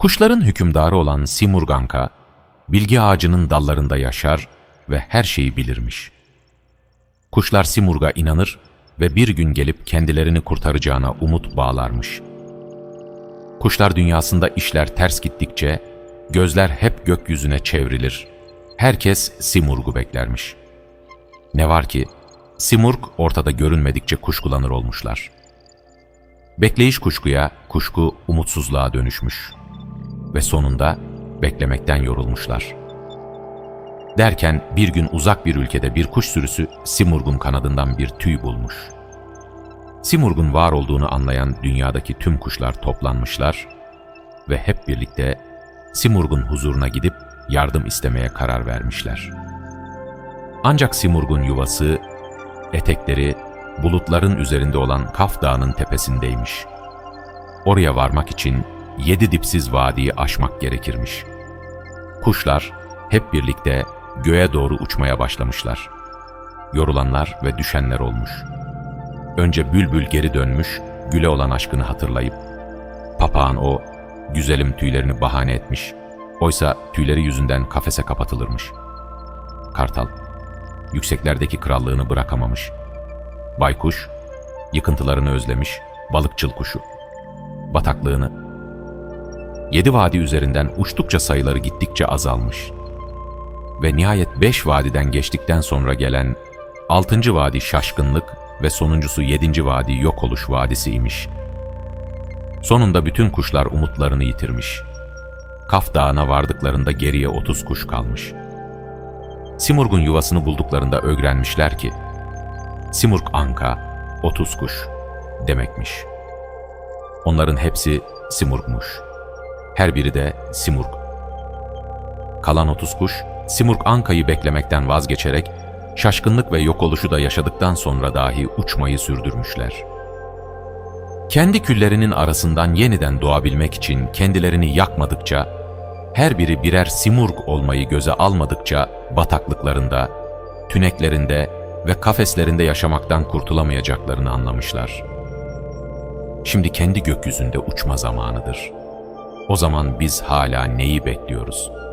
Kuşların hükümdarı olan Simurganka, bilgi ağacının dallarında yaşar ve her şeyi bilirmiş. Kuşlar Simurg'a inanır ve bir gün gelip kendilerini kurtaracağına umut bağlarmış. Kuşlar dünyasında işler ters gittikçe gözler hep gökyüzüne çevrilir. Herkes Simurg'u beklermiş. Ne var ki Simurg ortada görünmedikçe kuşkulanır olmuşlar. Bekleyiş kuşkuya, kuşku umutsuzluğa dönüşmüş. Ve sonunda beklemekten yorulmuşlar. Derken bir gün uzak bir ülkede bir kuş sürüsü Simurg'un kanadından bir tüy bulmuş. Simurg'un var olduğunu anlayan dünyadaki tüm kuşlar toplanmışlar ve hep birlikte Simurg'un huzuruna gidip yardım istemeye karar vermişler. Ancak Simurg'un yuvası, etekleri bulutların üzerinde olan Kaf Dağı'nın tepesindeymiş. Oraya varmak için yedi dipsiz vadiyi aşmak gerekirmiş. Kuşlar hep birlikte göğe doğru uçmaya başlamışlar. Yorulanlar ve düşenler olmuş. Önce bülbül geri dönmüş, güle olan aşkını hatırlayıp, papağan o, güzelim tüylerini bahane etmiş. Oysa tüyleri yüzünden kafese kapatılırmış. Kartal, yükseklerdeki krallığını bırakamamış. Baykuş, yıkıntılarını özlemiş, balıkçıl kuşu. Bataklığını. Yedi vadi üzerinden uçtukça sayıları gittikçe azalmış. Ve nihayet beş vadiden geçtikten sonra gelen altıncı vadi şaşkınlık ve sonuncusu yedinci vadi yok oluş vadisi imiş. Sonunda bütün kuşlar umutlarını yitirmiş. Kaf Dağı'na vardıklarında geriye otuz kuş kalmış. Simurg'un yuvasını bulduklarında öğrenmişler ki, Simurg Anka, otuz kuş demekmiş. Onların hepsi Simurg'muş. Her biri de Simurg. Kalan otuz kuş, Simurg Anka'yı beklemekten vazgeçerek, şaşkınlık ve yok oluşu da yaşadıktan sonra dahi uçmayı sürdürmüşler. Kendi küllerinin arasından yeniden doğabilmek için kendilerini yakmadıkça, her biri birer Simurg olmayı göze almadıkça bataklıklarında, tüneklerinde ve kafeslerinde yaşamaktan kurtulamayacaklarını anlamışlar. Şimdi kendi gökyüzünde uçma zamanıdır. O zaman biz hala neyi bekliyoruz?''